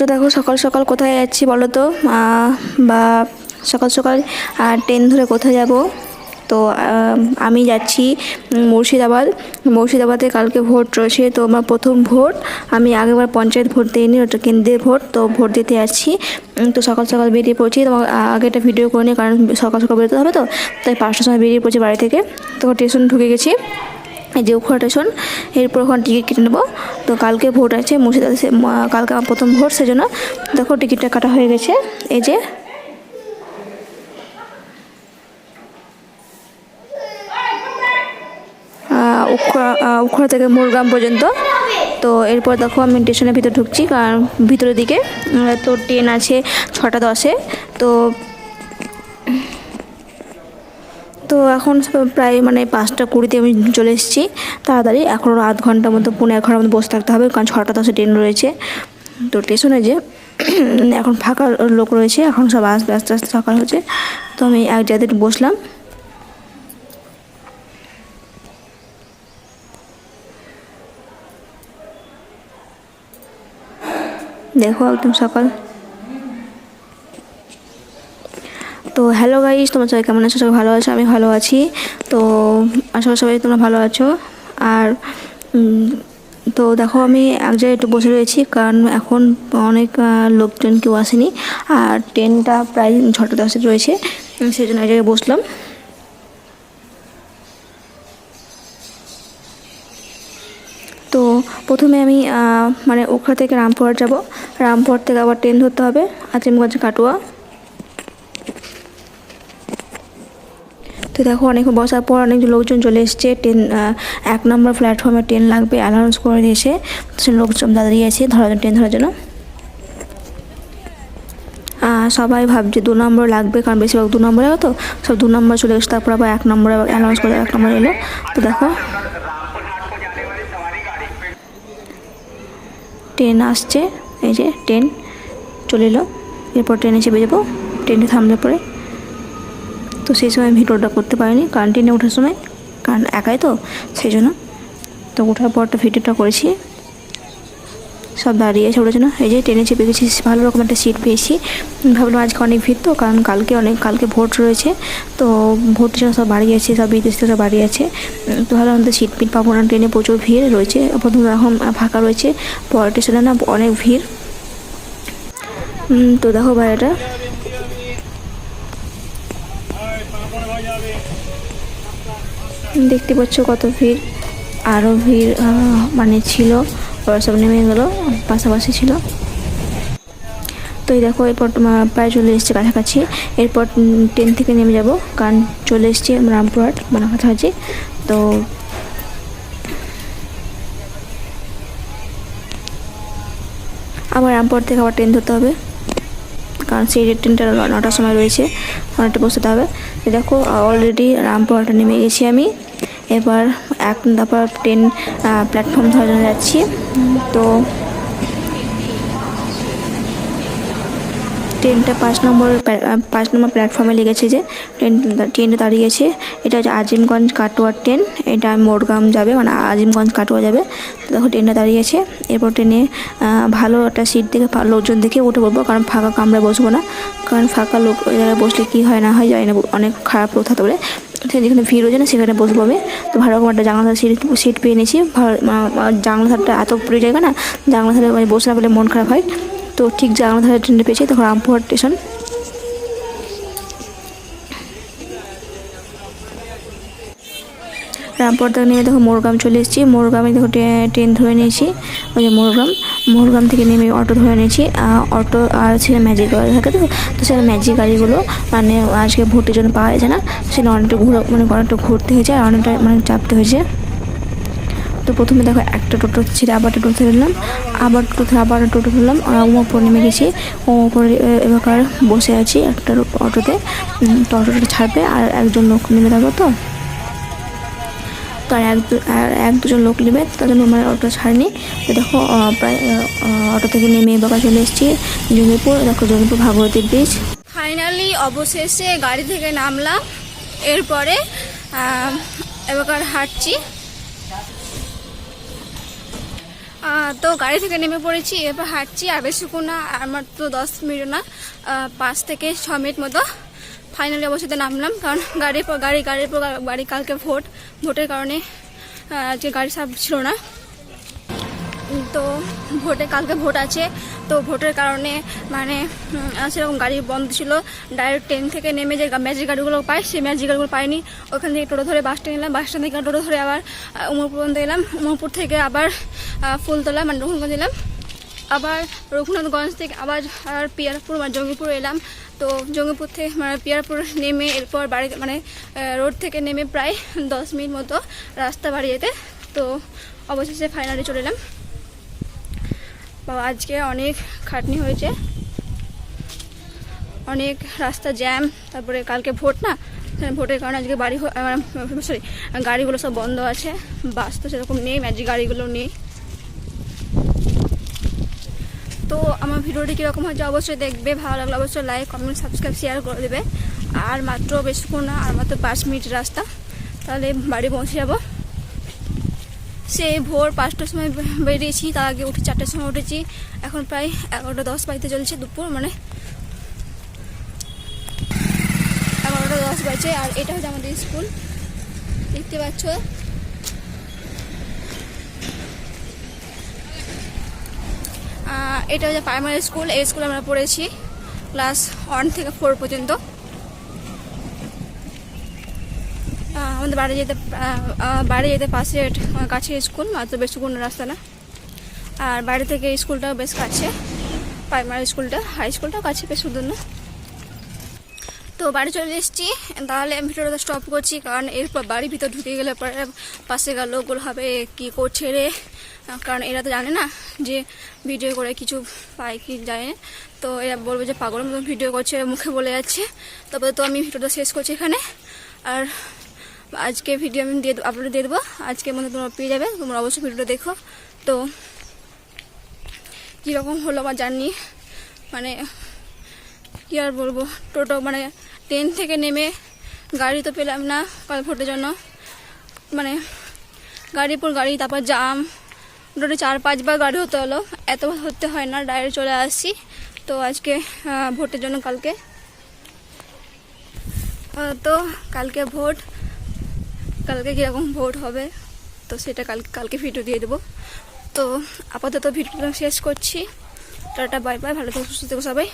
তো দেখো সকাল সকাল কোথায় যাচ্ছি বলো তো? বা সকাল সকাল ট্রেন ধরে কোথায় যাব? তো আমি যাচ্ছি মুর্শিদাবাদ। মুর্শিদাবাদে কালকে ভোট রয়েছে, তো আমার প্রথম ভোট। আমি আগেবার পঞ্চায়েত ভোট দিইনি, ওটা কেন্দ্রের ভোট, তো ভোট দিতে যাচ্ছি। তো সকাল সকাল বেরিয়ে পড়ছি তো আগে একটা ভিডিও করে নিই, কারণ সকাল সকাল বেরোতে হবে তো? তাই পাঁচটার সময় বেরিয়ে পড়ছি বাড়ি থেকে। তো স্টেশন ঢুকে গেছি। যে উখড়া স্টেশন এরপর ওখানে টিকিট কেটে নেব। তো কালকে ভোট আছে, মুর্শিদাবাদে কালকে আমার প্রথম ভোট, সেজন্য দেখো টিকিটটা কাটা হয়ে গেছে। এই যে। উখড়া থেকে মোরগ্রাম পর্যন্ত। তো এরপর দেখো আমি স্টেশনের ভিতরে ঢুকছি কারণ ভিতরের দিকে তো ট্রেন আছে ছটা দশে। তো তো এখন প্রায় মানে পাঁচটা কুড়িতে আমি চলে এসেছি। তাড়াতাড়ি এখন আধ ঘণ্টার মতো, পৌনে এক ঘণ্টার মতো বসে থাকতে হবে, কারণ ছটা দশে ট্রেন রয়েছে। তো স্টেশনে যে এখন ফাঁকা লোক রয়েছে, এখন সব আসবে আস্তে আস্তে সকাল হচ্ছে। তো আমি এক জায়গাতে বসলাম। দেখো একদম সকাল। তো হ্যালো গাইস তোমরা সবাই কেমন আছো? সবাই ভালো আছো? আমি ভালো আছি। তো আশা করি সবাই তোমরা ভালো আছো। আর তো দেখো আমি এক জায়গায় একটু বসে রয়েছি, কারণ এখন অনেক লোকজন কেউ আসেনি। আর ট্রেনটা প্রায় ছটা দশে রয়েছে। সেই জন্য এক জায়গায় বসলাম। তো প্রথমে আমি মানে ওখা থেকে রামপুরহাট যাব। রামপুরহাট থেকে আবার ট্রেন ধরতে হবে। আজিমগঞ্জ কাটোয়া। তো দেখো অনেক বসার পর অনেক লোকজন চলে এসছে ট্রেন এক নম্বর প্ল্যাটফর্মে ট্রেন লাগবে অ্যানাউন্স করে দিয়েছে। লোকজন দাঁড়িয়ে আছে ধরার জন্য ট্রেন ধরার জন্য। সবাই ভাবছে দু নম্বর লাগবে, কারণ বেশিরভাগ দু নম্বরে তো সব দু নম্বর চলে এসে তারপর আবার এক নম্বরে অ্যানাউন্স করে, এক নম্বর এলো। তো দেখো। ট্রেন আসছে, এই যে ট্রেন চলে এলো। এরপর ট্রেনে চেপে যাব ট্রেনে থামলে পরে। তো সেই সময় ভিডিওটা করতে পারিনি, কারণ ট্রেনে ওঠার সময়, কারণ একাই তো, সেই জন্য। তো ওঠার পরটা ভিডিওটা করেছি। সব দাঁড়িয়ে আছে ওটার জন্য। এই যে ট্রেনে চেপে গেছি, ভালো রকম একটা সিট পেয়েছি। ভাবলাম আজকে অনেক ভিড় তো, কারণ কালকে অনেক, কালকে ভোট রয়েছে। তো ভোটের জন্য সব বাড়ি আছে, সব বিদেশ থেকে সব বাড়ি আছে। তো ভালো আমাদের সিট পিট পাবো না ট্রেনে প্রচুর ভিড় রয়েছে। প্রথমে এখন ফাঁকা রয়েছে, পরের স্টেশনে না অনেক ভিড়। তো দেখো বাইরেটা দেখতে পাচ্ছ কত ভিড়। আরও ভিড় মানে ছিল। ওরা সব নেমে গেলো, পাশাপাশি ছিল। তো এই দেখো, এরপর প্রায় চলে এসছে কাছাকাছি। এরপর ট্রেন থেকে নেমে যাব, কারণ চলে এসছি রামপুরহাট মানে কাছাকাছি তো আবার রামপুরহাট থেকে আবার ট্রেন ধরতে হবে। কারণ সেই ট্রেনটা নটার সময় রয়েছে অনেকটা বসতে হবে। দেখো অলরেডি রামপুরহাটে নেমে গেছি আমি। এবার এক তারপর ট্রেন প্ল্যাটফর্ম জন্য যাচ্ছি। তো ট্রেনটা পাঁচ নম্বর পাঁচ নম্বর প্ল্যাটফর্মে লেগেছে যে ট্রেন ট্রেনটা দাঁড়িয়েছে। এটা হচ্ছে আজিমগঞ্জ কাটোয়ার ট্রেন এটা মোড়গ্রাম যাবে মানে আজিমগঞ্জ কাটোয়া যাবে। দেখো ট্রেনটা দাঁড়িয়েছে। এরপর ট্রেনে ভালো একটা সিট দেখে লোকজন দেখে উঠে পড়ব, কারণ ফাঁকা কামরায় বসবো না। কারণ ফাঁকা লোক জায়গায় বসলে কী হয় না হয় জানি না, অনেক খারাপ প্রথা তোলে যেখানে ভিড় হয়েছে না, সেখানে বসবো আমি। তো ভালো রকম একটা জানলা সিট সিট পেয়ে নিয়েছি। জানলা ধারটা এত প্রিয় জায়গা না, জানলা ধারে মানে বসে না পেলে মন খারাপ হয়। তো ঠিক জানলা ধারে ট্রেনটা পেয়েছি তখন রামপুরহাট স্টেশন রামপুর থেকে নেমে দেখো মোরগ্রাম চলে এসেছি। মোরগ্রামে দেখো ট্রে- ট্রেন ধরে নিয়েছি। ওই যে মোরগ্রাম। মোরগ্রাম থেকে নেমে অটো ধরে নিয়েছি। অটো আর ছেলে ম্যাজিক গাড়ি থাকে তো? তো সেখানে ম্যাজিক গাড়িগুলো মানে আজকে ভোটের জন্য পাওয়া যাচ্ছে না। সেখানে অনেকটা ঘুরে মানে অনেকটা ঘুরতে হয়েছে আর অনেকটা মানে চাপতে হয়েছে। তো প্রথমে দেখো একটা টোটো ছেড়ে আবার টোটো ধরলাম আবার টোটো আবার টোটো ধরলাম। উমাপুর নেমে গেছি। উমাপুর এবার বসে আছি একটা অটোতে। তো অটোটা ছাড়বে আর একজন লোক নেমে থাকব তো? তো আর এক এক দুজন লোক নেবে তার জন্য আমার অটো ছাড়নি। দেখো প্রায় অটো থেকে নেমে এবার চলে এসেছি জমিপুর দেখো জমিপুর ভাগবতী ব্রিজ ফাইনালি অবশেষে গাড়ি থেকে নামলাম, এরপরে এবার হাঁটছি। তো গাড়ি থেকে নেমে পড়েছি এরপর হাঁটছি, আর বেশিক্ষণ না, আমার তো দশ মিনিট না পাঁচ থেকে ছ মিনিট মতো। ফাইনালি অবশ্যই নামলাম, কারণ গাড়ির গাড়ি গাড়ির পর গাড়ি কালকে ভোট। ভোটের কারণে আজকে গাড়ি সাপ ছিল না। তো ভোটে কালকে ভোট আছে। তো ভোটের কারণে মানে সেরকম গাড়ি বন্ধ ছিল। ডাইরেক্ট ট্রেন থেকে নেমে যে ম্যাজিক গাড়িগুলো পাই, সেই ম্যাজিক গাড়িগুলো পাইনি। ওখান থেকে টোটো ধরে বাস স্ট্যান্ড এলাম। বাস স্ট্যান্ড থেকে টোটো ধরে আবার উমরপুর পর্যন্ত এলাম। উমরপুর থেকে আবার ফুলতলা মানে রঘুনগঞ্জ এলাম। আবার রঘুনাথগঞ্জ থেকে আবার পিয়ারপুর মানে জঙ্গিপুর এলাম। তো জঙ্গিপুর থেকে মানে পিয়ারপুর নেমে এরপর বাড়িতে মানে রোড থেকে নেমে প্রায় দশ মিনিট মতো রাস্তা বাড়ি যেতে তো অবশেষে ফাইনালি চলে এলাম। বাবা আজকে অনেক খাটনি হয়েছে। অনেক রাস্তা জ্যাম তারপরে কালকে ভোট না? হ্যাঁ, ভোটের কারণে আজকে বাড়ি সরি গাড়িগুলো সব বন্ধ আছে বাস তো সেরকম নেই ম্যাজিক গাড়িগুলো নেই। তো আমার ভিডিওটি কীরকম হয়েছে অবশ্যই দেখবে, ভালো লাগলে অবশ্যই লাইক কমেন্ট সাবস্ক্রাইব শেয়ার করে দেবে। আর মাত্র বেশিক্ষণ না আর মাত্র পাঁচ মিনিট রাস্তা, তাহলে বাড়ি পৌঁছে যাব। সেই ভোর পাঁচটার সময় বেরিয়েছি, তার আগে উঠে চারটার সময় উঠেছি। এখন প্রায় এগারোটা দশ বাজতে চলছে দুপুর মানে এগারোটা দশ বাজে, আর এটা হচ্ছে আমাদের স্কুল। দেখতে পাচ্ছ? এটা হচ্ছে প্রাইমারি স্কুল এই স্কুলে আমরা পড়েছি ক্লাস ওয়ান থেকে ফোর পর্যন্ত। আমাদের বাড়ি যেতে বাড়ি যেতে পাশে কাছে স্কুল মাত্র বেশি কোনো রাস্তা না। আর বাড়ি থেকে স্কুলটাও বেশ কাছে প্রাইমারি স্কুলটা হাই স্কুলটাও কাছে, বেশ সুন্দর না? তো বাড়ি চলে এসেছি। তাহলে আমি ভিডিওটা স্টপ করছি, কারণ এরপর বাড়ির ভিতর ঢুকে গেলে পরে পাশে গেল লোকগুলো হবে কী করছে রে। কারণ এরা তো জানে না যে ভিডিও করে কিছু পায় কি জানে না। তো এরা বলবে যে পাগলের মতো ভিডিও করছে, মুখে বলে যাচ্ছে। তবে তো আমি ভিডিওটা শেষ করছি এখানে। আর আজকে ভিডিও আমি দিয়ে আপলোড দিয়ে দেবো। আজকের মধ্যে তোমরা পেয়ে যাবে, তোমরা অবশ্যই ভিডিওটা দেখো। তো কীরকম হলো আমার জার্নি? মানে কী আর বলব? টোটো মানে ট্রেন থেকে নেমে গাড়ি তো পেলাম না কাল ভোটের জন্য। মানে গাড়ির পর গাড়ি, তারপর জাম। মোটামুটি চার পাঁচবার গাড়ি হতে হলো। এত হতে হয় না ডাইরেক্ট চলে আসছি। তো আজকে ভোটের জন্য কালকে। তো কালকে ভোট। কালকে কীরকম ভোট হবে, তো সেটা কালকে কালকে ভিডিও দিয়ে দেবো। তো আপাতত ভিডিওটা শেষ করছি। টাটা বাই বাই ভালো থেকো, সুস্থ থেকো সবাই।